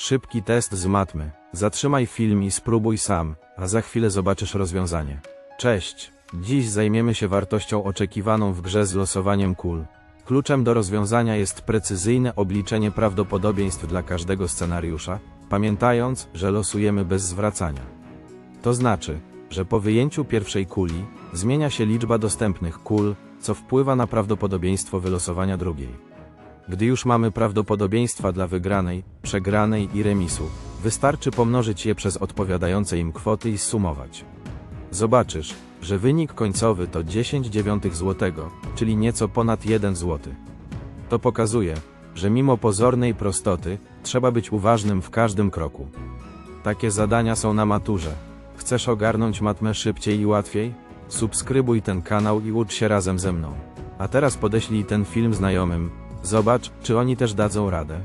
Szybki test z matmy. Zatrzymaj film i spróbuj sam, a za chwilę zobaczysz rozwiązanie. Cześć. Dziś zajmiemy się wartością oczekiwaną w grze z losowaniem kul. Kluczem do rozwiązania jest precyzyjne obliczenie prawdopodobieństw dla każdego scenariusza, pamiętając, że losujemy bez zwracania. To znaczy, że po wyjęciu pierwszej kuli zmienia się liczba dostępnych kul, co wpływa na prawdopodobieństwo wylosowania drugiej. Gdy już mamy prawdopodobieństwa dla wygranej, przegranej i remisu, wystarczy pomnożyć je przez odpowiadające im kwoty i zsumować. Zobaczysz, że wynik końcowy to 10 dziewiątych złotego, czyli nieco ponad 1 zł. To pokazuje, że mimo pozornej prostoty, trzeba być uważnym w każdym kroku. Takie zadania są na maturze. Chcesz ogarnąć matmę szybciej i łatwiej? Subskrybuj ten kanał i ucz się razem ze mną. A teraz podeślij ten film znajomym. Zobacz, czy oni też dadzą radę.